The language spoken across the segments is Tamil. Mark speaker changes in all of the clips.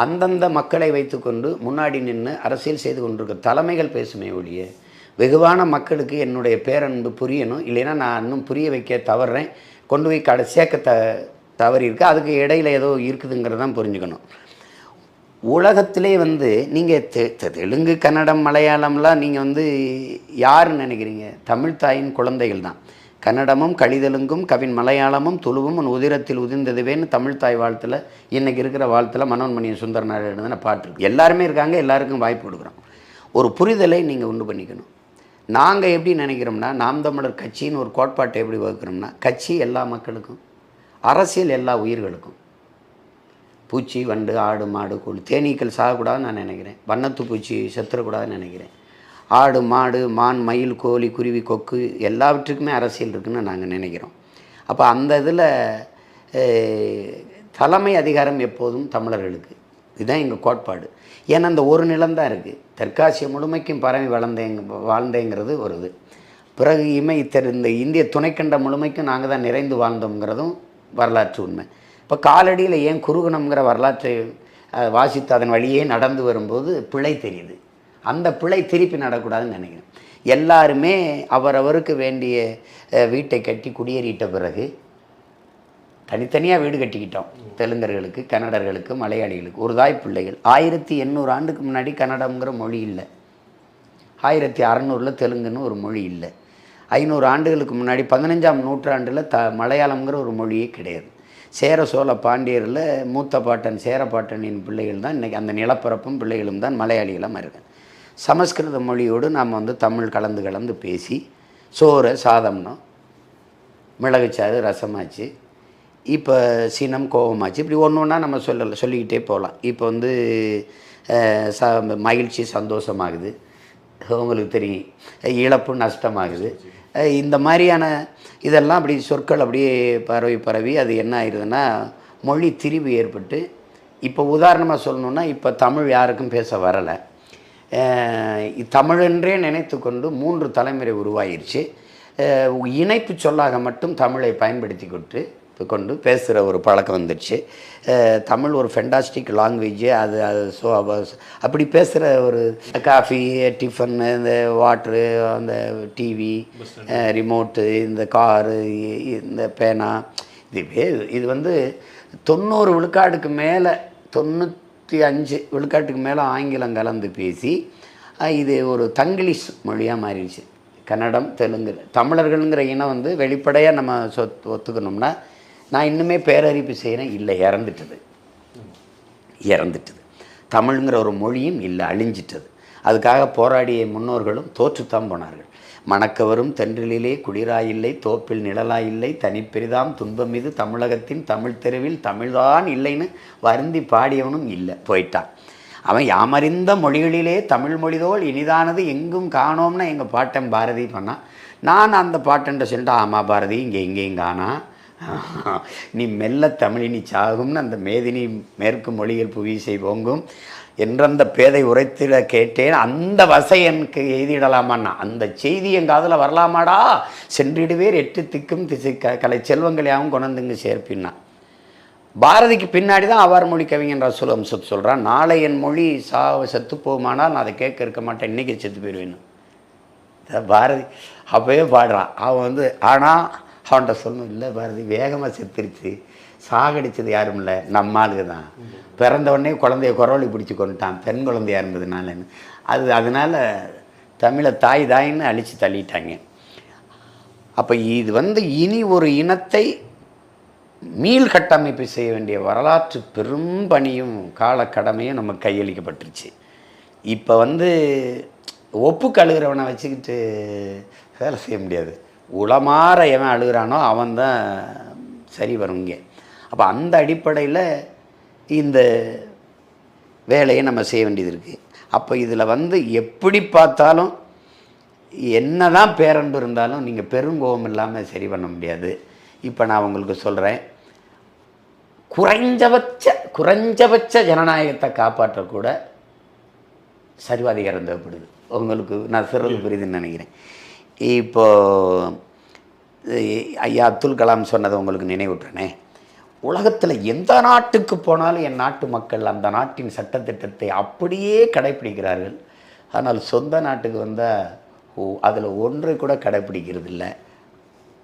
Speaker 1: அந்தந்த மக்களை வைத்துக்கொண்டு முன்னாடி நின்று அரசியல் செய்து கொண்டிருக்க தலைமைகள் பேசுமே ஒழிய வெகுவான மக்களுக்கு என்னுடைய பேரன்பு புரியணும். இல்லைன்னா நான் இன்னும் புரிய வைக்க தவறுறேன் கொண்டு போய் கடை சேர்க்க த தவறியிருக்கு அதுக்கு இடையில ஏதோ இருக்குதுங்கிறதான் புரிஞ்சுக்கணும். உலகத்திலே வந்து நீங்கள் தெ தெ- தெலுங்கு கன்னடம் மலையாளம்லாம் நீங்கள் வந்து யாருன்னு நினைக்கிறீங்க? தமிழ் தாயின் குழந்தைகள் தான். கன்னடமும் கழிதலுங்கும் கவின் மலையாளமும் துளுவும் உன் உதிரத்தில் உதிர்ந்ததுவேன்னு தமிழ் தாய் வாழ்த்தில் இன்றைக்கி இருக்கிற வாழ்த்தில் மனோன்மணியன் சுந்தர எழுதின பாட்டு இருக்கு. எல்லாருமே இருக்காங்க எல்லாருக்கும் வாய்ப்பு கொடுக்குறோம். ஒரு புரிதலை நீங்கள் உண்டு பண்ணிக்கணும். நாங்கள் எப்படி நினைக்கிறோம்னா நாம் தமிழர் கட்சின்னு ஒரு கோட்பாட்டை எப்படி வகுக்கிறோம்னா கட்சி எல்லா மக்களுக்கும் அரசியல் எல்லா உயிர்களுக்கும். பூச்சி வண்டு ஆடு மாடு கோழி தேனீக்கள் சாகக்கூடாதுன்னு நான் நினைக்கிறேன். வண்ணத்து பூச்சி செத்துறக்கூடாதுன்னு நினைக்கிறேன். ஆடு மாடு மான் மயில் கோழி குருவி கொக்கு எல்லாவற்றுக்குமே அரசியல் இருக்குன்னு நாங்கள் நினைக்கிறோம். அப்போ அந்த இதில் தலைமை அதிகாரம் எப்போதும் தமிழர்களுக்கு. இதுதான் எங்கள் கோட்பாடு. ஏன்னா அந்த ஒரு நிலம்தான் இருக்குது தெற்காசிய முழுமைக்கும் பரவி வளர்ந்தேங்க வாழ்ந்தேங்கிறது ஒரு இது. பிறகு இமை இந்த இந்திய துணைக்கண்டம் முழுமைக்கும் நாங்கள் தான் நிறைந்து வாழ்ந்தோங்கிறதும் வரலாற்று உண்மை. இப்போ காலடியில் ஏன் குறுகுணம்ங்கிற வரலாற்றை வாசித்து அதன் வழியே நடந்து வரும்போது பிழை தெரியுது. அந்த பிழை திருப்பி நடக்கூடாதுன்னு நினைக்கிறேன். எல்லாருமே அவரவருக்கு வேண்டிய வீட்டை கட்டி குடியேறிட்ட பிறகு தனித்தனியாக வீடு கட்டிக்கிட்டோம். தெலுங்கர்களுக்கு கன்னடர்களுக்கு மலையாளிகளுக்கு. ஒரு தாய் பிள்ளைகள். ஆயிரத்தி எண்ணூறு ஆண்டுக்கு முன்னாடி கன்னடம்ங்கிற மொழி இல்லை. ஆயிரத்தி அறநூறில் தெலுங்குன்னு ஒரு மொழி இல்லை. ஐநூறு ஆண்டுகளுக்கு முன்னாடி பதினஞ்சாம் நூற்றாண்டில் த மலையாளம்ங்கிற ஒரு மொழியே கிடையாது. சேர சோழ பாண்டியரில் மூத்த பாட்டன் சேரப்பாட்டனின் பிள்ளைகள் தான் இன்றைக்கி அந்த நிலப்பரப்பும் பிள்ளைகளும் தான் மலையாளிகளாக இருக்கு சமஸ்கிருத மொழியோடு நாம் வந்து தமிழ் கலந்து கலந்து பேசி சோறு சாதம்னோம் மிளகுச்சாறு ரசமாச்சு இப்போ சினம் கோபமாச்சு இப்படி ஒன்று ஒன்றா நம்ம சொல்லலை சொல்லிக்கிட்டே போகலாம். இப்போ வந்து ச மகிழ்ச்சி சந்தோஷமாகுது. உங்களுக்கு தெரியும். இழப்பு நஷ்டமாகுது. இந்த மாதிரியான இதெல்லாம் அப்படி சொற்கள் அப்படியே பரவி பரவி அது என்ன ஆயிடுதுன்னா மொழி திரிவு ஏற்பட்டு இப்போ உதாரணமாக சொல்லணுன்னா இப்போ தமிழ் யாருக்கும் பேச வரலை. தமிழென்றே நினைத்து கொண்டு மூன்று தலைமுறை உருவாயிருச்சு. இணைப்பு சொல்லாக மட்டும் தமிழை பயன்படுத்தி கொண்டு கொண்டு பேசுகிற ஒரு பழக்கம் வந்துடுச்சு. தமிழ் ஒரு ஃபென்டாஸ்டிக் லாங்குவேஜ் அது அது ஸோ அப்படி பேசுகிற ஒரு காஃபி டிஃபன் இந்த வாட்ரு அந்த டிவி ரிமோட்டு இந்த காரு இந்த பேனா இதுவே இது வந்து தொண்ணூறு விழுக்காடுக்கு மேலே நூற்றி அஞ்சு விழுக்காட்டுக்கு மேலே ஆங்கிலம் கலந்து பேசி இது ஒரு தங்கிலீஷ் மொழியாக மாறிடுச்சு. கன்னடம் தெலுங்கு தமிழர்கள்ங்கிற இனம் வந்து வெளிப்படையாக நம்ம சொத் ஒத்துக்கணும்னா நான் இன்னுமே பேரறிப்பு செய்கிறேன் இல்லை இறந்துட்டது. இறந்துட்டது. தமிழ்ங்கிற ஒரு மொழியும் இல்லை அழிஞ்சிட்டது. அதுக்காக போராடிய முன்னோர்களும் தோற்றுத்தான் போனார்கள். மணக்கவரும் தென்றலிலே குளிராயில்லை தோப்பில் நிழலாயில்லை தனிப்பெரிதாம் துன்பம் இது தமிழகத்தின் தமிழ் தெருவில் தமிழ்தான் இல்லைன்னு வருந்தி பாடியவனும் இல்லை போயிட்டான். அவன் யாமறிந்த மொழிகளிலே தமிழ் மொழிதோல் இனிதானது எங்கும் காணோம்னு எங்கள் பாட்டன் பாரதி பண்ணான் நான் அந்த பாட்டன்ட்ட சொல்லிட்டு ஆமாம் பாரதி இங்கே எங்கேயும் காணா. நீ மெல்ல தமிழினி சாகும்னு அந்த மேதினி மேற்கு மொழியில் புவிசை பொங்கும் என்றந்த பேதை உரைத்திட கேட்டேன் அந்த வசை எனக்கு எய்திடலாமான்னா அந்த செய்தி என் காதில் வரலாமாடா? சென்றிடுவேர் எட்டு திக்கும் திசை க கலை செல்வங்களையாகவும் கொண்டுங்க சேர்ப்பின்னா. பாரதிக்கு பின்னாடி தான் அவார் மொழி கவிஞன் ரசூல் அம்சத் சொல்கிறான் நாளை என் மொழி சா செத்து போகுமானால் நான் அதை கேட்க இருக்க மாட்டேன் இன்றைக்கி செத்து போயிடுவேன் பாரதி அப்போயே பாடுறான். அவன் வந்து ஆனால் அவன்கிட்ட சொல்லணும் இல்லை பாரதி வேகமாக செத்துருச்சு. சாகடிச்சது யாரும் இல்லை நம்ம ஆளுக்கு தான் பிறந்த உடனே குழந்தைய குரவழி பிடிச்சி கொண்டுட்டான். பெண் குழந்தையா இருந்ததுனாலன்னு அது அதனால் தமிழை தாய் தாயின்னு அழித்து தள்ளிட்டாங்க. அப்போ இது வந்து இனி ஒரு இனத்தை மீள் கட்டமைப்பு செய்ய வேண்டிய வரலாற்று பெரும் பணியும் காலக்கடமையும் நம்ம கையளிக்கப்பட்டுருச்சு. இப்போ வந்து ஒப்புக்கு கழுகிறவனை வச்சுக்கிட்டு வேலை செய்ய முடியாது. உளமாற எவன் அழுகிறானோ அவன் தான் சரி வரும் இங்கே. அப்போ அந்த அடிப்படையில் இந்த வேலையை நம்ம செய்ய வேண்டியது இருக்குது அப்போ இதில் வந்து எப்படி பார்த்தாலும் என்னதான் பேரன்பு இருந்தாலும் நீங்கள் பெருங்கோபம் இல்லாமல் சரி பண்ண முடியாது. இப்போ நான் உங்களுக்கு சொல்கிறேன் குறைஞ்சபட்ச குறைஞ்சபட்ச ஜனநாயகத்தை காப்பாற்றக்கூட சர்வாதிகாரம் தேவைப்படுது. உங்களுக்கு நான் சிறந்து புரியுதுன்னு நினைக்கிறேன். இப்போ ஐயா அப்துல் கலாம் சொன்னதை உங்களுக்கு நினைவுட்டுறேனே. உலகத்தில் எந்த நாட்டுக்கு போனாலும் என் நாட்டு மக்கள் அந்த நாட்டின் சட்டத்திட்டத்தை அப்படியே கடைப்பிடிக்கிறார்கள். ஆனால் சொந்த நாட்டுக்கு வந்தால் ஓ அதில் ஒன்றை கூட கடைப்பிடிக்கிறது இல்லை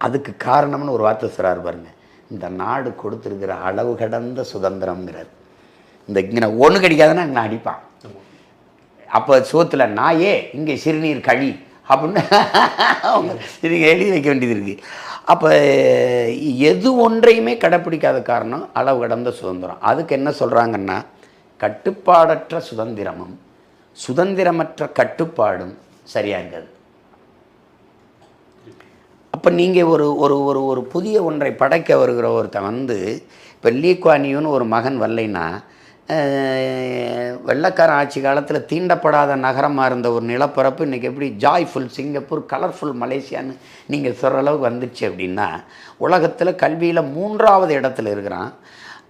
Speaker 1: அதுக்கு காரணம்னு ஒரு வார்த்தை சொல்கிறார் பாருங்க. இந்த நாடு கொடுத்துருக்கிற அளவு கடந்த சுதந்திரம்ங்கிறார். இந்த இங்கே ஒன்று கிடைக்காதுன்னா நான் அடிப்பான். அப்போ சோத்தில் நாயே இங்கே சிறுநீர் கழி அப்படின்னு அவங்க எழுதி வைக்க வேண்டியது இருக்குது அப்போ எது ஒன்றையுமே கடைப்பிடிக்காத காரணம் அளவு கடந்த சுதந்திரம். அதுக்கு என்ன சொல்கிறாங்கன்னா கட்டுப்பாடற்ற சுதந்திரமும் சுதந்திரமற்ற கட்டுப்பாடும் சரியாக இருக்காது. அப்போ நீங்கள் ஒரு ஒரு ஒரு ஒரு புதிய ஒன்றை படைக்க வருகிற ஒருத்தன் வந்து இப்போ லீக்வானியூன்னு ஒரு மகன் வரலைன்னா வெள்ளக்கார ஆட்சி காலத்தில் தீண்டப்படாத நகரமாக இருந்த ஒரு நிலப்பரப்பு இன்றைக்கி எப்படி ஜாய்ஃபுல் சிங்கப்பூர் கலர்ஃபுல் மலேசியான்னு நீங்கள் சொல்கிற அளவுக்கு வந்துச்சு அப்படின்னா உலகத்தில் கல்வியில் மூன்றாவது இடத்துல இருக்கிறான்.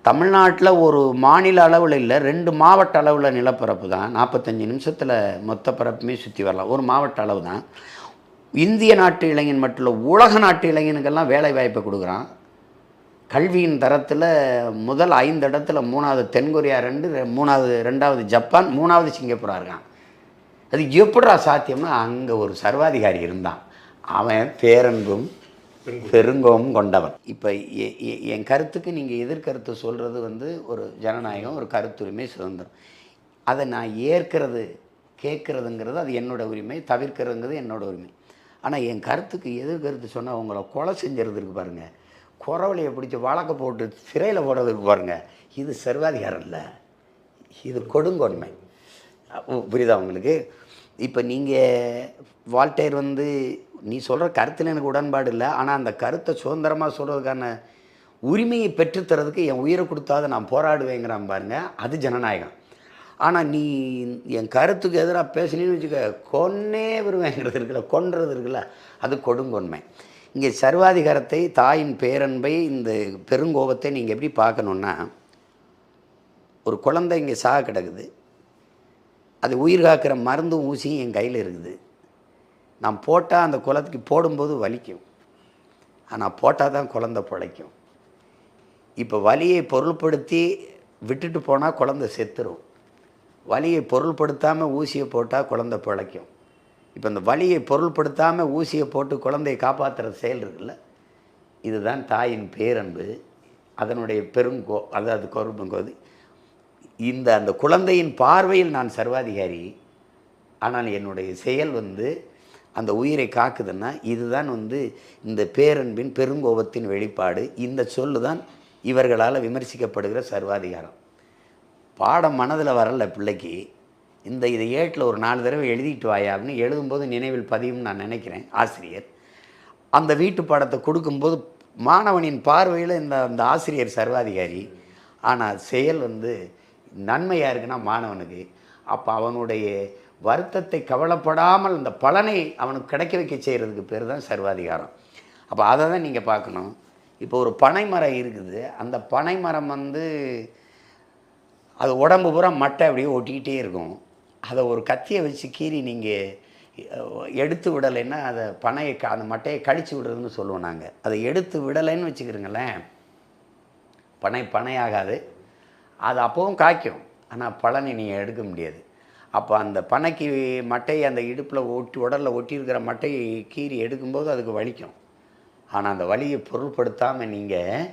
Speaker 1: தமிழ்நாட்டில் ஒரு மாநில அளவில் இல்லை ரெண்டு மாவட்ட அளவில் நிலப்பரப்பு தான். நாற்பத்தஞ்சு நிமிஷத்தில் மொத்த பரப்புமே சுற்றி வரலாம். ஒரு மாவட்ட அளவு தான். இந்திய நாட்டு இளைஞன் மட்டும் இல்லை உலக நாட்டு இளைஞனுக்கெல்லாம் வேலை வாய்ப்பை கொடுக்குறான். கல்வியின் தரத்தில் முதல் ஐந்து இடத்துல மூணாவது தென்கொரியா ரெண்டு மூணாவது ரெண்டாவது ஜப்பான் மூணாவது சிங்கப்பூரா இருக்கான். அது எப்படிடா சாத்தியம்னா அங்கே ஒரு சர்வாதிகாரி இருந்தான். அவன் பேரன்பும் பெருங்கோவும் கொண்டவன். இப்போ என் கருத்துக்கு நீங்கள் எதிர்கருத்து சொல்கிறது வந்து ஒரு ஜனநாயகம் ஒரு கருத்துரிமை சுதந்திரம். அதை நான் ஏற்கிறது கேட்குறதுங்கிறது அது என்னோட உரிமை தவிர்க்கிறதுங்கிறது என்னோட உரிமை. ஆனால் என் கருத்துக்கு எதிர்கருத்து சொன்னால் உங்களை கொலை செஞ்சுறதுக்கு பாருங்கள் குறவலையை பிடிச்சி வழக்க போட்டு சிறையில் போடுறதுக்கு பாருங்கள் இது சர்வாதிகாரம் இல்லை. இது கொடுங்கொன்மை. புரியுதா உங்களுக்கு? இப்போ நீங்கள் வால்டேர் வந்து நீ சொல்கிற கருத்தில் எனக்கு உடன்பாடு இல்லை ஆனால் அந்த கருத்தை சுதந்திரமாக சொல்கிறதுக்கான உரிமையை பெற்றுத்தரதுக்கு என் உயிரை கொடுத்தாத நான் போராடுவேங்கிறான் பாருங்கள் அது ஜனநாயகம். ஆனால் நீ என் கருத்துக்கு எதிராக பேசினேன்னு வச்சுக்க கொன்னே வருவேங்கிறது இருக்குல்ல கொன்றது இருக்குல்ல அது கொடுங்கொன்மை. இங்கே சர்வாதிகாரத்தை தாயின் பேரன்பை இந்த பெருங்கோபத்தை நீங்கள் எப்படி பார்க்கணுன்னா ஒரு குழந்தை இங்கே சாக கிடக்குது. அது உயிர் காக்கிற மருந்தும் ஊசியும் என் கையில் இருக்குது. நான் போட்டால் அந்த குளத்துக்கு போடும்போது வலிக்கும். ஆனால் போட்டால் தான் குழந்த பிழைக்கும். இப்போ வலியை பொருள்படுத்தி விட்டுட்டு போனால் குழந்தை செத்துரும். வலியை பொருள்படுத்தாமல் ஊசியை போட்டால் குழந்தை பிழைக்கும். இப்போ இந்த வலியை பொருள்படுத்தாமல் ஊசியை போட்டு குழந்தையை காப்பாற்றுற செயல் இருக்குல்ல? இதுதான் தாயின் பேரன்பு. அதனுடைய பெருங்கோ அதாவது கோது. இந்த அந்த குழந்தையின் பார்வையில் நான் சர்வாதிகாரி. ஆனால் என்னுடைய செயல் வந்து அந்த உயிரை காக்குதுன்னா இதுதான் வந்து இந்த பேரன்பின் பெருங்கோபத்தின் வெளிப்பாடு. இந்த சொல்லு தான் இவர்களால் விமர்சிக்கப்படுகிற சர்வாதிகாரம். பாடம் மனதில் வரல பிள்ளைக்கு. இந்த இதை ஏட்டில் ஒரு நாலு தடவை எழுதிட்டு வாயா அப்படின்னு எழுதும்போது நினைவில் பதியும்னு நான் நினைக்கிறேன் ஆசிரியர். அந்த வீட்டு பாடத்தை கொடுக்கும்போது மாணவனின் பார்வையில் இந்த அந்த ஆசிரியர் சர்வாதிகாரி. ஆனால் செயல் வந்து நன்மையாக இருக்குன்னா மாணவனுக்கு. அப்போ அவனுடைய வருத்தத்தை கவலைப்படாமல் அந்த பலனை அவனுக்கு கிடைக்க வைக்க செய்கிறதுக்கு பேர் தான் சர்வாதிகாரம். அப்போ அதை தான் நீங்கள் பார்க்கணும். இப்போ ஒரு பனைமரம் இருக்குது. அந்த பனைமரம் வந்து அது உடம்பு பூரா மட்டை அப்படியே ஒட்டிக்கிட்டே இருக்கும். அதை ஒரு கத்தியை வச்சு கீறி நீங்கள் எடுத்து விடலைன்னா அதை பனையை அந்த மட்டையை கழித்து விடுறதுன்னு சொல்லுவோம் நாங்கள் அதை எடுத்து விடலைன்னு வச்சுக்கிறோங்களேன் பனை பனையாகாது. அது அப்போவும் காய்க்கும். ஆனால் பலனை நீங்கள் எடுக்க முடியாது. அப்போ அந்த பனைக்கு மட்டையை அந்த இடுப்பில் ஒட்டி உடலில் ஒட்டியிருக்கிற மட்டையை கீறி எடுக்கும்போது அதுக்கு வலிக்கும். ஆனால் அந்த வலியை பொருள்படுத்தாமல் நீங்கள்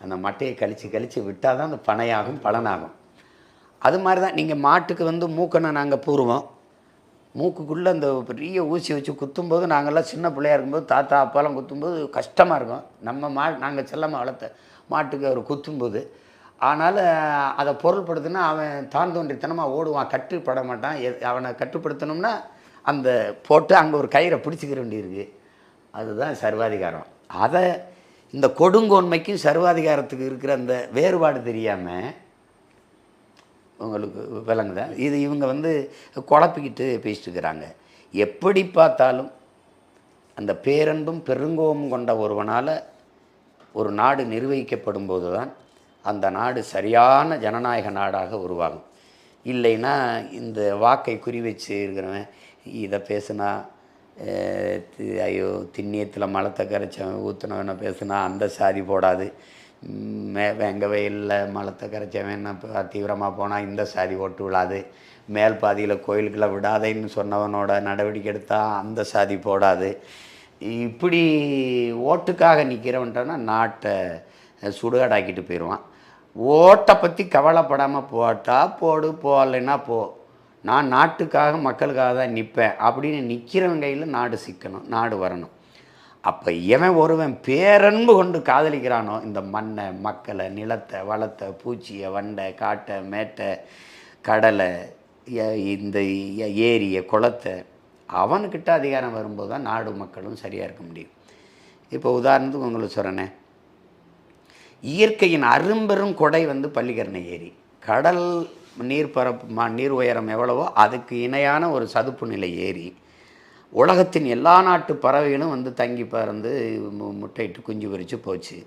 Speaker 1: அந்த மட்டையை கழித்து கழித்து விட்டால் தான் அந்த பனையாகும் பலனாகும். அது மாதிரி தான் நீங்கள் மாட்டுக்கு வந்து மூக்கனை நாங்கள் பூருவோம். மூக்குக்குள்ளே அந்த பெரிய ஊசி வச்சு குத்தும்போது நாங்கள்லாம் சின்ன பிள்ளையா இருக்கும்போது தாத்தா அப்பாலாம் குத்தும்போது கஷ்டமாக இருக்கும். நம்ம மா நாங்கள் செல்லமாக வளர்த்த மாட்டுக்கு அவர் குத்தும்போது. ஆனால் அதை பொருள்படுத்தினா அவன் தான் தோன்றித்தனமாக ஓடுவான் கட்டுப்பட மாட்டான். எ- அவனை கட்டுப்படுத்தணும்னா அந்த போட்டு அங்கே ஒரு கயிறை பிடிச்சிக்கிற வேண்டியிருக்கு. அதுதான் சர்வாதிகாரம். அதை இந்த கொடுங்கோன்மைக்கும் சர்வாதிகாரத்துக்கு இருக்கிற அந்த வேறுபாடு தெரியாமல் உங்களுக்கு விளங்குதா? இது இவங்க வந்து குழப்பிக்கிட்டு பேசிட்டு இருக்கிறாங்க எப்படி பார்த்தாலும் அந்த பேரன்பும் பெருங்கோபம் கொண்ட ஒருவனால் ஒரு நாடு நிர்வகிக்கப்படும் போது தான் அந்த நாடு சரியான ஜனநாயக நாடாக உருவாகும். இல்லைன்னா இந்த வாக்கை குறி வச்சு இருக்கிறவன் இதை பேசுனா தி- ஐயோ திண்ணியத்தில் மலத்தை கரைச்சவன் ஊற்றுனவனை பேசுனா அந்த சாதி போடாது. வேங்கவே இல்லை மலத்தை கரைச்சவன் தீவிரமாக போனால் இந்த சாதி ஓட்டு விழாது. மேல் பாதியில் கோயிலுக்குள்ள விடாதேன்னு சொன்னவனோட நடவடிக்கை எடுத்தால் அந்த சாதி போடாது. இப்படி ஓட்டுக்காக நிற்கிறவன்ட்டோன்னா நாட்டை சுடுகாடாக்கிட்டு போயிடுவான் ஓட்டை பற்றி கவலைப்படாமல் போட்டால் போடு போகலைன்னா போ. நான் நாட்டுக்காக மக்களுக்காக தான் நிற்பேன் அப்படின்னு நிற்கிறவன் கையில் நாடு சிக்கணும் நாடு வரணும். அப்போ எவன் ஒருவன் பேரன்பு கொண்டு காதலிக்கிறானோ இந்த மண்ணை மக்களை நிலத்தை வளத்தை பூச்சியை வண்டை காட்டை மேட்டை கடலை இந்த ஏரியை குளத்தை அவன்கிட்ட அதிகாரம் வரும்போது தான் நாடு மக்களும் சரியாக இருக்க முடியும். இப்போ உதாரணத்துக்கு உங்களுக்கு சொல்கிறேனே இயற்கையின் அரும்பெரும் கொடை வந்து பள்ளிக்கரணை ஏரி. கடல் நீர்ப்பரப்பு ம நீர் உயரம் எவ்வளவோ அதுக்கு இணையான ஒரு சதுப்பு நிலை ஏரி. உலகத்தின் எல்லா நாட்டு பறவைகளும் வந்து தங்கி பறந்து முட்டையிட்டு குஞ்சு பறித்து போச்சு.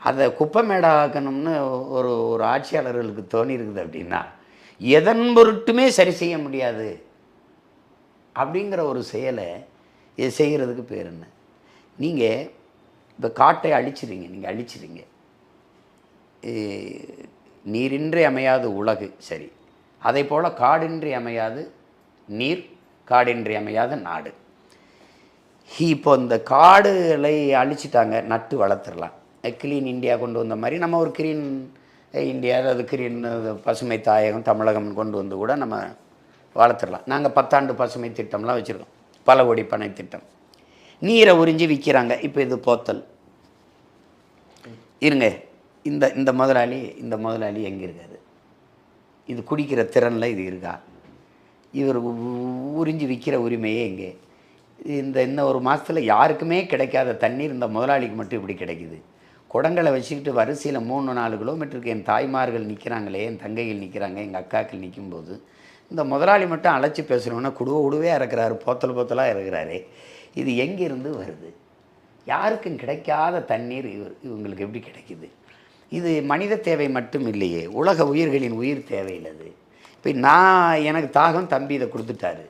Speaker 1: அதை குப்பை மேடாக்கணும்னு ஒரு ஒரு ஆட்சியாளர்களுக்கு தோணி இருக்குது அப்படின்னா எதன் பொருட்டுமே சரி செய்ய முடியாது. அப்படிங்கிற ஒரு செயலை இது செய்கிறதுக்கு பேர் என்ன? நீங்கள் இப்போ காட்டை அழிச்சிடுங்க நீங்கள் அழிச்சிடுங்க நீரின்றி அமையாது உலகு சரி. அதே போல் காடின்றி அமையாது நீர் காடின்றி அமையாத நாடு. இப்போ இந்த காடுகளை அழிச்சிட்டாங்க நட்டு வளர்த்துடலாம். க்ளீன் இந்தியா கொண்டு வந்த மாதிரி நம்ம ஒரு க்ரீன் இந்தியா அது க்ரீன் பசுமை தாயகம் தமிழகம் கொண்டு வந்து கூட நம்ம வளர்த்துடலாம். நாங்கள் பத்தாண்டு பசுமை திட்டம்லாம் வச்சுருக்கோம். பல கோடி பனை திட்டம். நீரை உறிஞ்சி விற்கிறாங்க இப்போ இது போத்தல். இருங்க. இந்த இந்த முதலாளி இந்த முதலாளி எங்கே இருக்காது இது குடிக்கிற திறனில் இது இருக்கா? இவர் உறிஞ்சி விற்கிற உரிமையே இங்கே. இந்த இன்னும் ஒரு மாதத்தில் யாருக்குமே கிடைக்காத தண்ணீர் இந்த முதலாளிக்கு மட்டும் இப்படி கிடைக்குது. குடங்களை வச்சுக்கிட்டு வரிசையில் மூணு நாலு கிலோமீட்டருக்கு என் தாய்மார்கள் நிற்கிறாங்களே என் தங்கைகள் நிற்கிறாங்க எங்கள் அக்காக்கள் நிற்கும்போது இந்த முதலாளி மட்டும் அழைச்சி பேசுகிறோன்னா குடுவ குடுவே இறக்குறாரு போத்தல் போத்தலாக இறக்குறாரு. இது எங்கேருந்து வருது? யாருக்கும் கிடைக்காத தண்ணீர் இவர் இவங்களுக்கு எப்படி கிடைக்குது? இது மனித தேவை மட்டும் இல்லையே உலக உயிர்களின் உயிர் தேவையில் அது இப்போ நான் எனக்கு தாகம் தம்பி இதை கொடுத்துட்டாரு.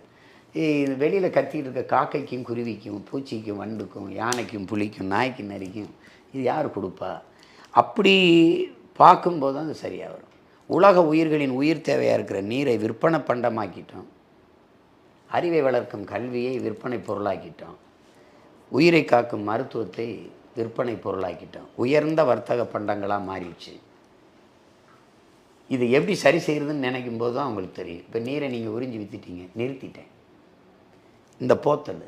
Speaker 1: வெளியில் கத்திக்கிட்டு இருக்க காக்கைக்கும் குருவிக்கும் பூச்சிக்கும் வண்டுக்கும் யானைக்கும் புளிக்கும் நாய்க்கும் நரிக்கும் இது யார் கொடுப்பா? அப்படி பார்க்கும்போது தான் அது சரியாக வரும் உலக உயிர்களின் உயிர் தேவையாக இருக்கிற நீரை விற்பனை பண்டமாக்கிட்டோம். அறிவை வளர்க்கும் கல்வியை விற்பனை பொருளாக்கிட்டோம். உயிரை காக்கும் மருத்துவத்தை விற்பனை பொருளாக்கிட்டோம். உயர்ந்த வர்த்தக பண்டங்களாக மாறிடுச்சு. இது எப்படி சரி செய்கிறதுன்னு நினைக்கும் போது தான் அவங்களுக்கு தெரியும். இப்போ நீரை நீங்கள் உறிஞ்சி வித்துட்டீங்க நிறுத்திட்டேன். இந்த போத்தல்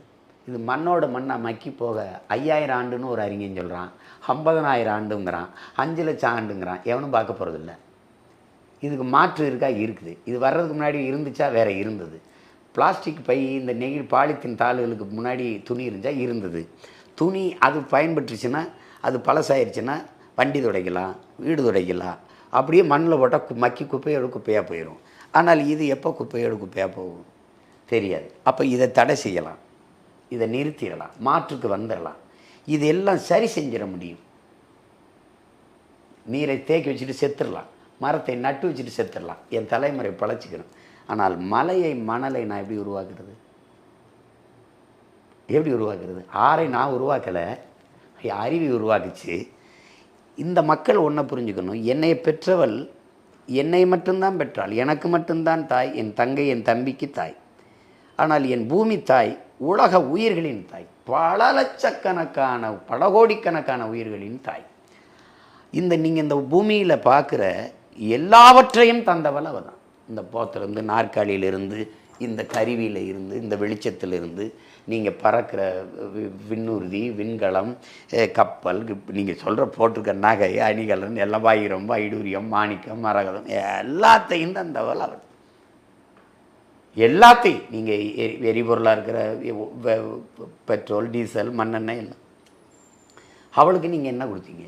Speaker 1: இது மண்ணோட மண்ணாக மக்கி போக ஐயாயிரம் ஆண்டுன்னு ஒரு அறிஞன் சொல்கிறான் ஐம்பதனாயிரம் ஆண்டுங்கிறான். அஞ்சு லட்சம் ஆண்டுங்கிறான். எவனும் பார்க்க போகிறதில்ல இதுக்கு மாற்று இருக்கா? இருக்குது. இது வர்றதுக்கு முன்னாடி இருந்துச்சா? வேறு இருந்தது. பிளாஸ்டிக் பை இந்த நெகிழ் பாலித்தீன் தாள்களுக்கு முன்னாடி துணி இருந்தால் இருந்தது. துணி அது பயன்பட்டுச்சுன்னா அது பழசாயிருச்சுன்னா வண்டி துடைக்கலாம் வீடு துடைக்கலாம். அப்படியே மண்ணில் போட்டால் கு- மக்கி குப்பையோட குப்பையாக போயிடும். ஆனால் இது எப்போ குப்பையோட குப்பையாக போகும்? தெரியாது. அப்போ இதை தடை செய்யலாம். இதை நிறுத்திடலாம். மாற்றுக்கு வந்துடலாம். இது எல்லாம் சரி செஞ்சிட முடியும். நீரை தேக்கி வச்சுட்டு செத்துடலாம். மரத்தை நட்டு வச்சுட்டு செத்துடலாம். என் தலைமுறை பழச்சிக்கணும். ஆனால் மலையை மணலை நான் எப்படி உருவாக்குறது? எப்படி உருவாக்குறது? ஆறை நான் உருவாக்கலை. அருவி உருவாக்குச்சு. இந்த மக்கள் ஒன்றை புரிஞ்சுக்கணும். என்னை பெற்றவள் என்னை மட்டும்தான் பெற்றாள். எனக்கு மட்டும்தான் தாய். என் தங்கை என் தம்பிக்கு தாய். ஆனால் என் பூமி தாய் உலக உயிர்களின் தாய். பல லட்சக்கணக்கான பல கோடிக்கணக்கான உயிர்களின் தாய். இந்த நீங்கள் இந்த பூமியில் பார்க்குற எல்லாவற்றையும் தந்தவள் அவள் தான் இந்த போத்திலேருந்து நாற்காலியிலிருந்து இந்த கருவியில் இருந்து இந்த வெளிச்சத்திலிருந்து நீங்கள் பறக்கிற வி- விண்ணூர்தி விண்கலம் கப்பல் நீங்கள் சொல்கிற போட்டிருக்க நகை அணிகலன் எல்லாம் வைரம் வைடூரியம் மாணிக்கம் மரகதம் எல்லாத்தையும் தந்தவள் அவள் எல்லாத்தையும். நீங்கள் எரிபொருளாக இருக்கிற பெட்ரோல் டீசல் மண்ணெண்ணெய் எல்லாம். அவளுக்கு நீங்கள் என்ன கொடுத்தீங்க?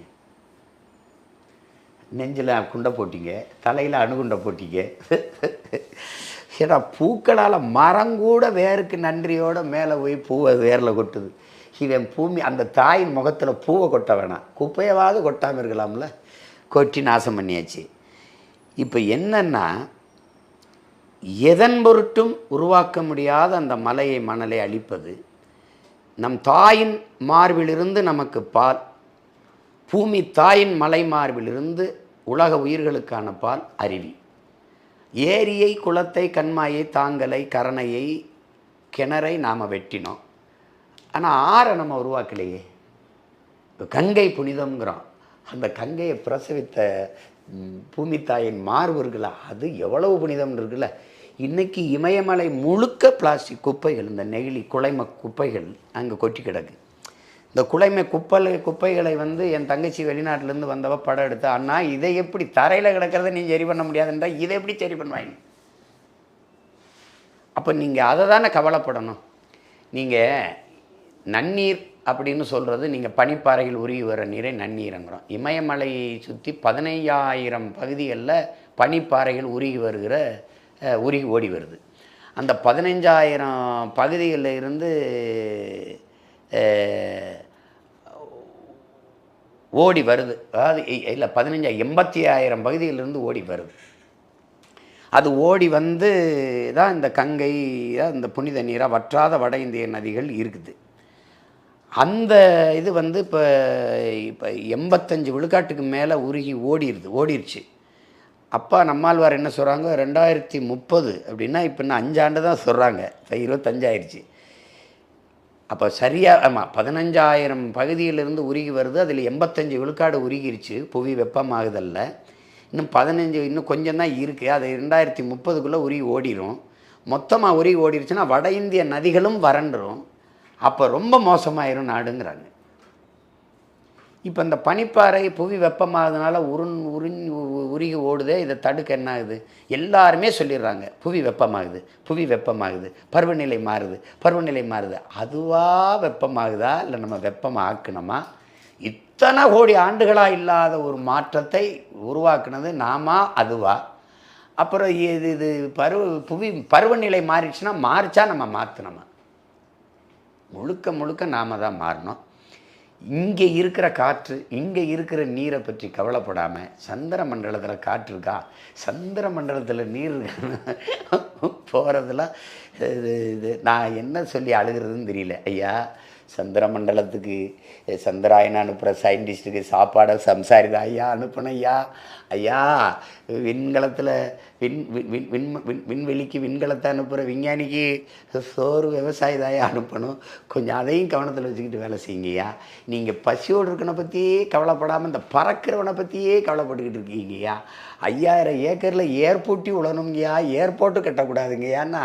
Speaker 1: நெஞ்சில் குண்டை போட்டிங்க தலையில் அணுகுண்டை போட்டிங்க. ஏன்னா பூக்களால் மரங்கூட வேருக்கு நன்றியோடு மேலே போய் பூவை வேரில் கொட்டுது. இவன் பூமி அந்த தாயின் முகத்தில் பூவை கொட்ட வேணாம். குப்பையவாவது கொட்டாமல் இருக்கலாம்ல. கொட்டி நாசம் பண்ணியாச்சு. இப்போ என்னன்னா எதன் பொருட்டும் உருவாக்க முடியாத அந்த மலையை மணலை அழிப்பது நம் தாயின் மார்பிலிருந்து நமக்கு பால் பூமி தாயின் மலை மார்பிலிருந்து உலக உயிர்களுக்கான பால் அருவி. ஏரியை குளத்தை கண்மாயை தாங்கலை கரணையை கிணறை நாம் வெட்டினோம். ஆனால் ஆறை நம்ம உருவாக்கலையே. இப்போ கங்கை புனிதம்ங்கிறோம். அந்த கங்கையை பிரசவித்த பூமித்தாயின் பூமி தாயின் மார்பு இருக்குல்ல அது எவ்வளவு புனிதம் இருக்குல்ல. இன்றைக்கி இமயமலை முழுக்க பிளாஸ்டிக் குப்பைகள் இந்த நெகிழி குலைம குப்பைகள் அங்கே கொட்டி கிடக்கு. இந்த குலைமை குப்பலை குப்பைகளை வந்து என் தங்கச்சி வெளிநாட்டிலேருந்து வந்தவ படம் எடுத்தா அண்ணா இதை எப்படி தரையில் கிடக்கிறத நீ சரி பண்ண முடியாதுன்றா இதை எப்படி சரி பண்ணுவாங்க அப்போ நீங்கள் அதை தானே கவலைப்படணும். நீங்கள் நன்னீர் அப்படின்னு சொல்கிறது நீங்கள் பனிப்பாறையில் உருகி வர நீரை நன்னீரங்கிறோம். இமயமலையை சுற்றி பதினையாயிரம் பகுதிகளில் பனிப்பாறைகள் உருகி வருகிற உருகி ஓடி வருது. அந்த பதினஞ்சாயிரம் பகுதிகளில் இருந்து ஓடி வருது. அதாவது இல்லை பதினஞ்சா எண்பத்தி ஆயிரம் பகுதியிலிருந்து ஓடி வருது. அது ஓடி வந்து தான் இந்த கங்கை தான் இந்த புனித நீராக வற்றாத வட இந்திய நதிகள் இருக்குது. அந்த இது வந்து இப்போ இப்போ எண்பத்தஞ்சு விழுக்காட்டுக்கு மேலே உருகி ஓடிடுது ஓடிடுச்சு அப்பா நம்மாழ்வார் என்ன சொல்கிறாங்க ரெண்டாயிரத்தி முப்பது அப்படின்னா இப்போ இன்னும் அஞ்சாண்டு தான் சொல்கிறாங்க இப்போ இருபத்தஞ்சாயிருச்சு. அப்போ சரியாக ஆமாம் பதினஞ்சாயிரம் பகுதியிலிருந்து உருகி வருது அதில் எண்பத்தஞ்சு விழுக்காடு உருகிருச்சு புவி வெப்பமாகுதல்ல. இன்னும் பதினஞ்சு இன்னும் கொஞ்சம் தான் இருக்குது அது ரெண்டாயிரத்தி முப்பதுக்குள்ளே உருகி ஓடிரும். மொத்தமாக உருகி ஓடிருச்சுன்னா வட இந்திய நதிகளும் வறண்டுரும். அப்போ ரொம்ப மோசமாயிரும் நாடுங்கிறாங்க. இப்போ இந்த பனிப்பாறை புவி வெப்பமாகறதுனால உருண் உருண் உ- உருகி ஓடுதே இதை தடுக்க என்ன ஆகுது எல்லாருமே சொல்லிடுறாங்க புவி வெப்பமாகுது புவி வெப்பமாகுது பருவநிலை மாறுது பருவநிலை மாறுது. அதுவாக வெப்பமாகுதா? இல்லை நம்ம வெப்பம் ஆக்கணுமா? இத்தனை கோடி ஆண்டுகளாக இல்லாத ஒரு மாற்றத்தை உருவாக்குனது நாமா அதுவா? அப்புறம் இது இது பருவ புவி பருவநிலை மாறிடுச்சுன்னா மாறிச்சா நம்ம மாற்றணுமா முழுக்க முழுக்க நாம தான் மாறணும். இங்கே இருக்கிற காற்று இங்கே இருக்கிற நீரை பற்றி கவலைப்படாமல் சந்திர மண்டலத்தில் காற்று இருக்கா? சந்திர மண்டலத்தில் நீர் போகிறதெல்லாம் இது இது நான் என்ன சொல்லி அழுகிறதுன்னு தெரியல. ஐயா சந்திர மண்டலத்துக்கு சந்திராயன் அனுப்புகிற சயின்டிஸ்ட்டுக்கு சாப்பாடை சம்சாரிதா. ஐயா அனுப்பணும் ஐயா ஐயா விண்கலத்தில் விண் விண் விண் விண் விண்வெளிக்கு விண்கலத்தை அனுப்புகிற விஞ்ஞானிக்கு சோறு விவசாயதாயா அனுப்பணும். கொஞ்சம் அதையும் கவனத்தில் வச்சுக்கிட்டு வேலை செய்யுங்கய்யா நீங்கள் பசியோடு இருக்கனை பற்றியே கவலைப்படாமல் இந்த பறக்கிறவனை பற்றியே கவலைப்பட்டுக்கிட்டு இருக்கீங்கய்யா ஐயாயிரம் ஏக்கரில் ஏர்போர்ட்டி உழணுங்கய்யா ஏர்போர்ட்டு கட்டக்கூடாதுங்கய்யான்னா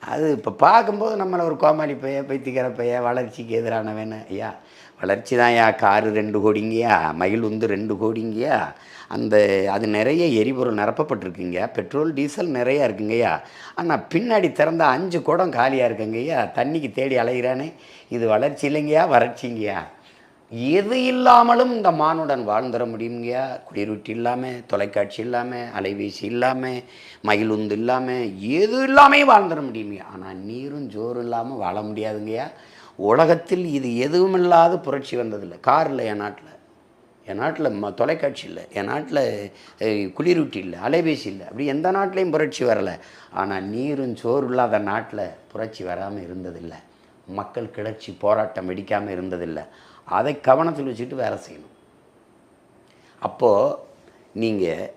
Speaker 1: அது இப்போ பார்க்கும்போது நம்மளை ஒரு கோமாளி பைய பைத்திக்கிற பைய வளர்ச்சிக்கு எதிரானவன். ஐயா வளர்ச்சி தான் ஐயா. காரு ரெண்டு கோடிங்கய்யா மயில் உந்து ரெண்டு கோடிங்கய்யா. அந்த அது நிறைய எரிபொருள் நிரப்பப்பட்டிருக்குங்க. பெட்ரோல் டீசல் நிறையா இருக்குங்கய்யா. ஆனால் பின்னாடி திறந்த அஞ்சு குடம் காலியாக இருக்குங்கய்யா. தண்ணிக்கு தேடி அலைகிறானே இது வளர்ச்சி இல்லைங்கய்யா வறட்சிங்கய்யா. எது இல்லாமலும் இந்த மானுடன் வாழ்ந்துட முடியுங்கய்யா குளிரூட்டி இல்லாமல் தொலைக்காட்சி இல்லாமல் அலைபேசி இல்லாமல் மயிலுந்து இல்லாமல் எது இல்லாமல் வாழ்ந்துட முடியுங்கய்யா ஆனால் நீரும் ஜோறு இல்லாமல் வாழ முடியாதுங்கய்யா. உலகத்தில் இது எதுவும் இல்லாத புரட்சி வந்ததில்லை. கார் இல்லை என் நாட்டில். என் நாட்டில் ம தொலைக்காட்சி இல்லை. என் நாட்டில் குளிரூட்டி இல்லை. அலைபேசி இல்லை. அப்படி எந்த நாட்டிலையும் புரட்சி வரலை. ஆனால் நீரும் சோறு இல்லாத நாட்டில் புரட்சி வராமல் இருந்ததில்லை. மக்கள் கிளர்ச்சி போராட்டம் வெடிக்காமல் இருந்ததில்லை. அதை கவனத்தில் வச்சுட்டு வேலை செய்யணும். அப்போது நீங்கள்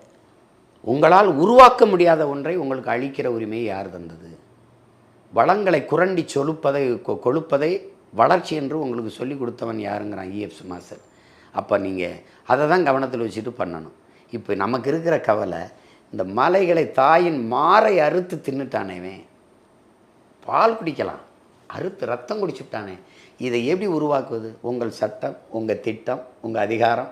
Speaker 1: உங்களால் உருவாக்க முடியாத ஒன்றை உங்களுக்கு அழிக்கிற உரிமையை யார் தந்தது? வளங்களை குரண்டி சொலுப்பதை கொ- கொழுப்பதை வளர்ச்சி என்று உங்களுக்கு சொல்லி கொடுத்தவன் யாருங்கிறான் இஎஃப் சுமாசர் அப்போ நீங்கள் அதை தான் கவனத்தில் வச்சுட்டு பண்ணணும். இப்போ நமக்கு இருக்கிற கவலை இந்த மலைகளை தாயின் மாறை அறுத்து தின்னுட்டானேவே பால் குடிக்கலாம். அறுத்து ரத்தம் குடிச்சுட்டானே. இதை எப்படி உருவாக்குவது? உங்கள் சட்டம் உங்கள் திட்டம் உங்கள் அதிகாரம்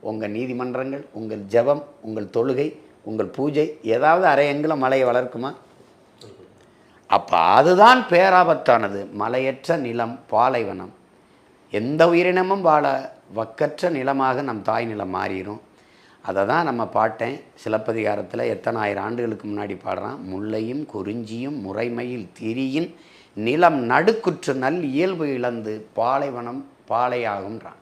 Speaker 1: உங்கள் நீதிமன்றங்கள் உங்கள் ஜெபம் உங்கள் தொழுகை உங்கள் பூஜை ஏதாவது அரை மலையை வளர்க்குமா? அப்போ அதுதான் பேராபத்தானது. மலையற்ற நிலம் பாலைவனம். எந்த உயிரினமும் வாழ வக்கற்ற நிலமாக நம் தாய் நிலம் மாறிடும் அதை தான் நம்ம பாட்டேன். சிலப்பதிகாரத்தில் எத்தனை ஆயிரம் ஆண்டுகளுக்கு முன்னாடி பாடுறான். முல்லையும் குறிஞ்சியும் முறைமையில் திரியின் நிலம் நடுக்குற்று நல் இயல்பு இழந்து பாலைவனம் பாலையாகுன்றான்